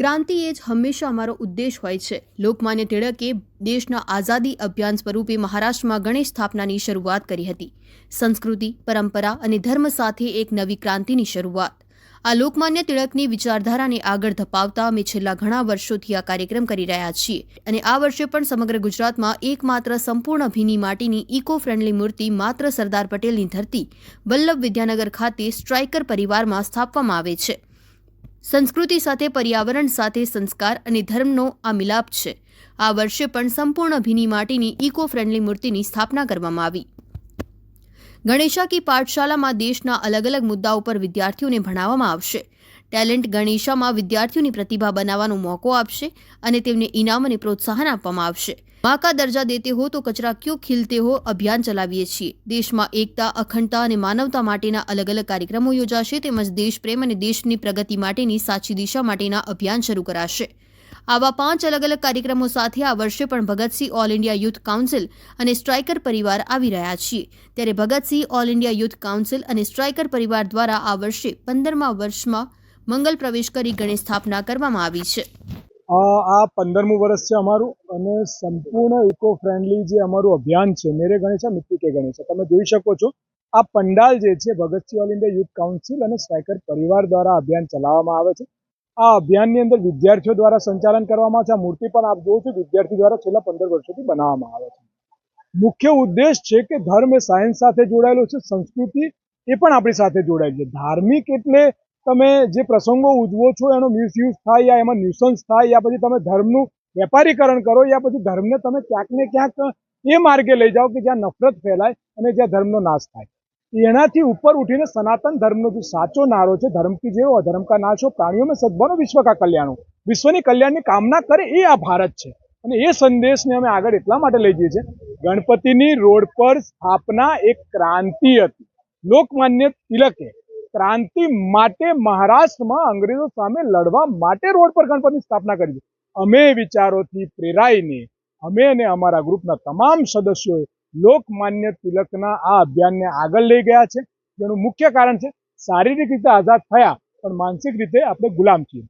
ક્રાંતિ એ જ હંમેશા અમારો ઉદ્દેશ હોય છે. લોકમાન્ય ટિળકે દેશના આઝાદી અભિયાન સ્વરૂપે મહારાષ્ટ્રમાં ગણેશ સ્થાપનાની શરૂઆત કરી હતી. સંસ્કૃતિ, પરંપરા અને ધર્મ સાથે એક નવી ક્રાંતિની શરૂઆત. આ લોકમાન્ય તિળકની વિચારધારાને આગળ ધપાવતા અમે છેલ્લા ઘણા વર્ષોથી આ કાર્યક્રમ કરી રહ્યા છીએ અને આ વર્ષે પણ સમગ્ર ગુજરાતમાં એકમાત્ર સંપૂર્ણ ભીની માટીની ઇકો ફ્રેન્ડલી મૂર્તિ માત્ર સરદાર પટેલની ધરતી, વલ્લભ વિદ્યાનગર ખાતે સ્ટ્રાઇકર પરિવારમાં સ્થાપવામાં આવે છે. સંસ્કૃતિ સાથે પર્યાવરણ સાથે સંસ્કાર અને ધર્મનો આ મિલાપ છે. આ વર્ષે પણ સંપૂર્ણ ભીની માટીની ઇકો ફ્રેન્ડલી મૂર્તિની સ્થાપના કરવામાં આવી. ગણેશા કી પાઠશાલામાં દેશના અલગ અલગ મુદ્દા ઉપર વિદ્યાર્થીઓને ભણાવવામાં આવશે. ટેલેન્ટ ગણેશામાં વિદ્યાર્થીઓની પ્રતિભા બનાવવાનો મોકો આપશે અને તેમને ઇનામ અને પ્રોત્સાહન આપવામાં આવશે. પાકા દરજા દેતે હો તો કચરા ક્યુ ખીલતે હો અભિયાન ચલાવીએ છીએ. દેશમાં એકતા, અખંડતા અને માનવતા માટેના અલગ અલગ કાર્યક્રમો યોજાશે તેમજ દેશપ્રેમ અને દેશની પ્રગતિ માટેની સાચી દિશા માટેના અભિયાન શરૂ કરાશે. આવા પાંચ અલગ અલગ કાર્યક્રમો સાથે આ વર્ષે પણ Bhagat Singh all India youth council અને સ્ટ્રાઇકર પરિવાર આવી રહ્યા છીએ. ત્યારે Bhagat Singh all India youth council અને સ્ટ્રાઇકર પરિવાર દ્વારા આ વર્ષે પંદરમા વર્ષમાં મંગલ પ્રવેશ કરી ગણેશ સ્થાપના કરવામાં આવી છે. આ પંદરમું વર્ષ છે અમારું. અને સંપૂર્ણ ઇકો ફ્રેન્ડલી જે અમારું અભિયાન છે, મેરે ગણેશા મિત્રી કે ગણેશા તમે જોઈ શકો છો. આ પંડાલ જે છે Bhagat Singh all India youth council અને સ્ટ્રાઇકર પરિવાર દ્વારા અભિયાન ચલાવવામાં આવે છે. આ અભિયાનની અંદર વિદ્યાર્થીઓ દ્વારા સંચાલન કરવામાં છે. આ મૂર્તિ પણ આપ જુઓ છો, વિદ્યાર્થી દ્વારા છેલ્લા પંદર વર્ષોથી બનાવવામાં આવે છે. મુખ્ય ઉદ્દેશ છે કે ધર્મ એ સાયન્સ સાથે જોડાયેલો છે, સંસ્કૃતિ એ પણ આપણી સાથે જોડાયેલી છે. ધાર્મિક એટલે તમે જે પ્રસંગો ઉજવો છો, એનો મિસયુઝ થાય યા એમાં ન્યુસન્સ થાય યા પછી તમે ધર્મનું વેપારીકરણ કરો યા પછી ધર્મને તમે ક્યાંક ને ક્યાંક એ માર્ગે લઈ જાઓ કે જ્યાં નફરત ફેલાય અને જ્યાં ધર્મનો નાશ થાય. એનાથી ઉપર ઉઠીને સનાતન ધર્મનો જે સાચો નારો છે, ધર્મ જેવો, અધર્મ કા નાશો પ્રાણીઓમાં સદભાવનો વિશ્વ કા કલ્યાણ. વિશ્વની કલ્યાણની કામના કરે એ આ ભારત છે. અને એ સંદેશને અમે આગળ એટલા માટે લઈ જઈએ છીએ, ગણપતિની રોડ પર સ્થાપના એક ક્રાંતિ હતી. લોકમાન્ય તિલકે ક્રાંતિ માટે મહારાષ્ટ્રમાં અંગ્રેજો સામે લડવા માટે રોડ પર ગણપતિની સ્થાપના કરી અમે વિચારોથી પ્રેરાઈને અમે અને અમારા ગ્રુપના તમામ સદસ્યોએ લોકમાન્ય તિલકના આ અભિયાનને આગળ લઈ ગયા છે. જેનું મુખ્ય કારણ છે શારીરિક રીતે આઝાદ થયા, પણ માનસિક રીતે આપણે ગુલામ છીએ.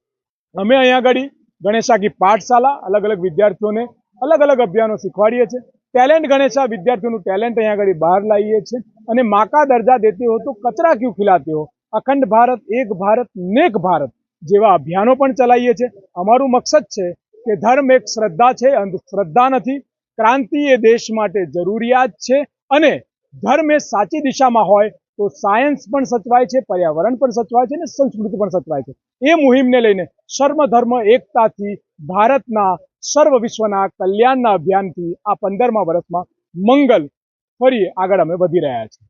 અમે અહીંયા આગળ ગણેશાકી પાઠશાલા અલગ અલગ વિદ્યાર્થીઓને અલગ અલગ અભિયાનો શીખવાડીએ છીએ. ટેલેન્ટ ગણેશા વિદ્યાર્થીઓનું ટેલેન્ટ અહીંયા આગળ બહાર લાવીએ છીએ. અને માકા દરજા દેતી હો તો કચરા ક્યુ ખિલાતે હો અખંડ ભારત, એક ભારત, નેક ભારત. જેવા અભિયાનો પણ ચલાવીએ છીએ. અમારું મકસદ છે કે ધર્મ એક શ્રદ્ધા છે અંધશ્રદ્ધા નથી. ક્રાંતિ એ દેશ માટે જરૂરિયાત છે અને ધર્મ એ સાચી દિશામાં હોય તો સાયન્સ પણ સચવાય છે, પર્યાવરણ પણ સચવાય છે અને સંસ્કૃતિ પણ સચવાય છે. એ મુહિમને લઈને સર્વધર્મ એકતાથી ભારતના સર્વ વિશ્વના કલ્યાણના અભિયાનથી આ પંદરમા વર્ષમાં મંગલ ફરી આગળ અમે વધી રહ્યા છીએ.